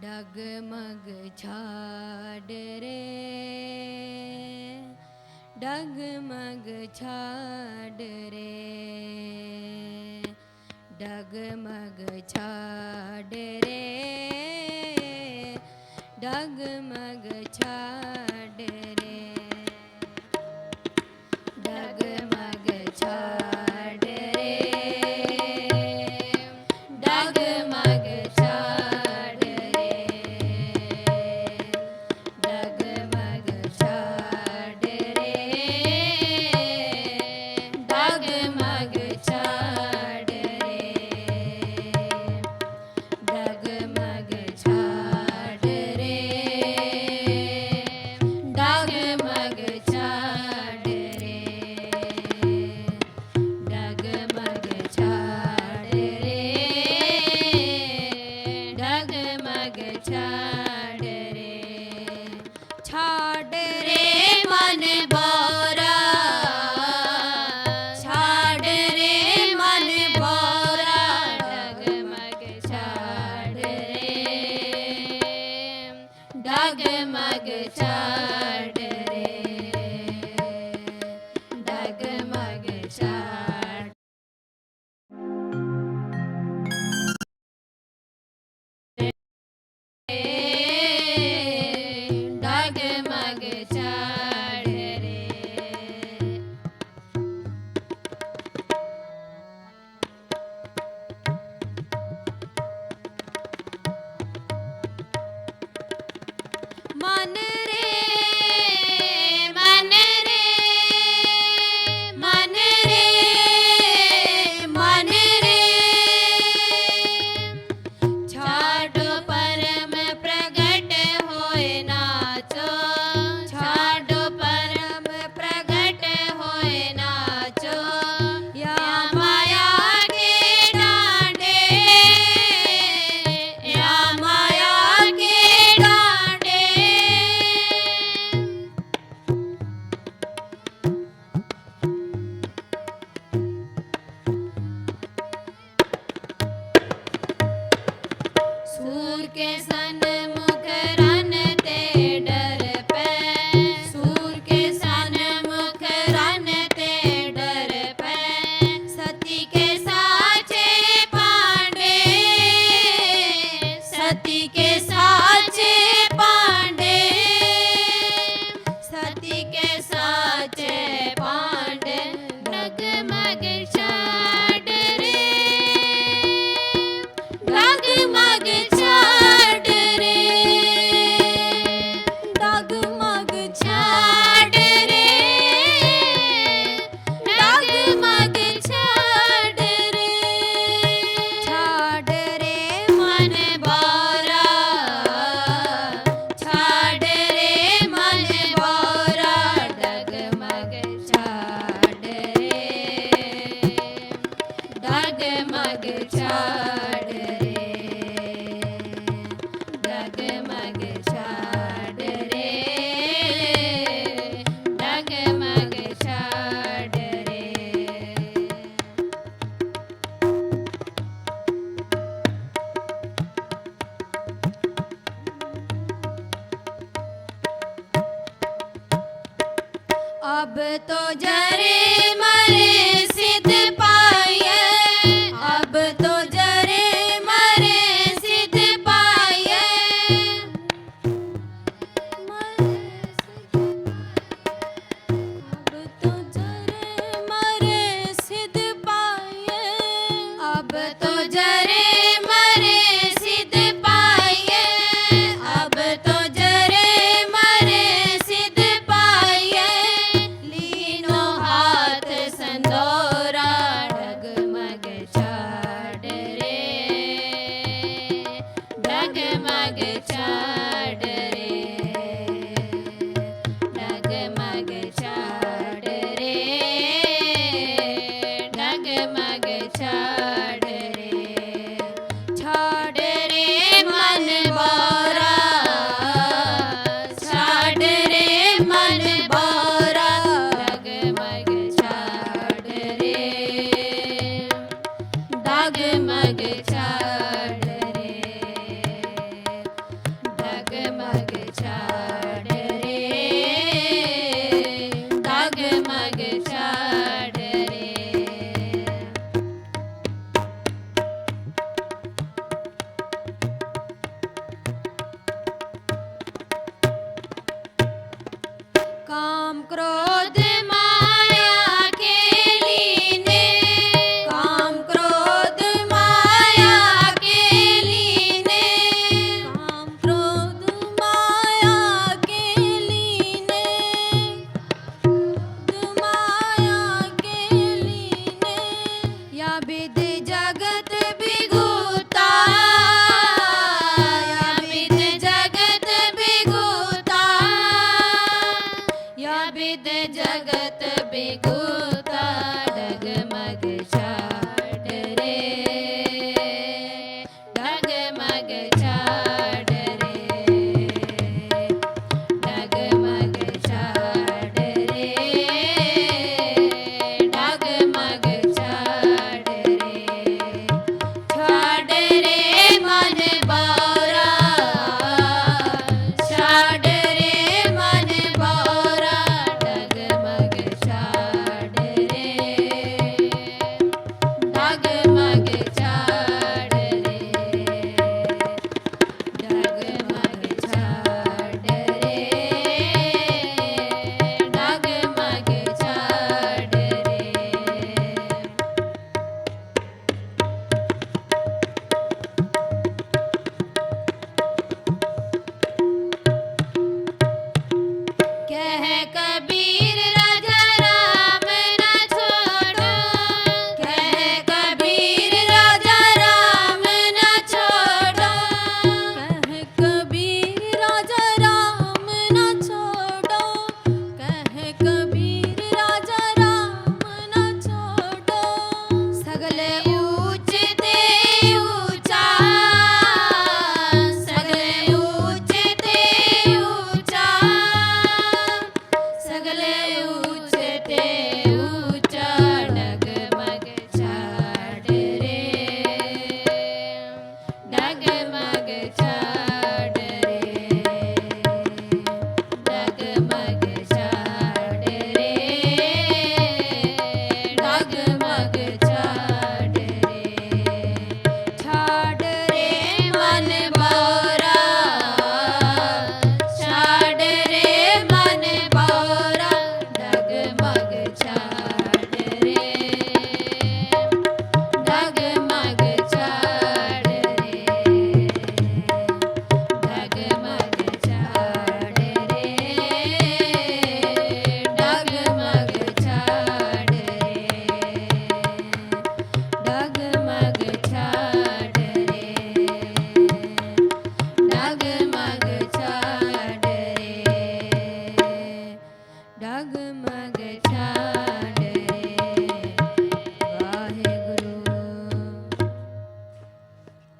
ਡਗਮਗ ਛਾੜ ਰੇ। ਡਗਮਗ ਛਾੜ ਰੇ। ਡਗਮਗ ਛਾੜ ਰੇ। ਡਗਮਗ ਛਾੜ ਛਾੜ ਰੇ ਛਾੜ ਰੇ ਮਨ ਬੋਰਾ ਛਾੜ ਰੇ ਮਨ ਬੋਰਾ ਰੇ ਡਗ मन ਮਗ ਅਬ ਤੋ ਜੈ ক্রোধ jaga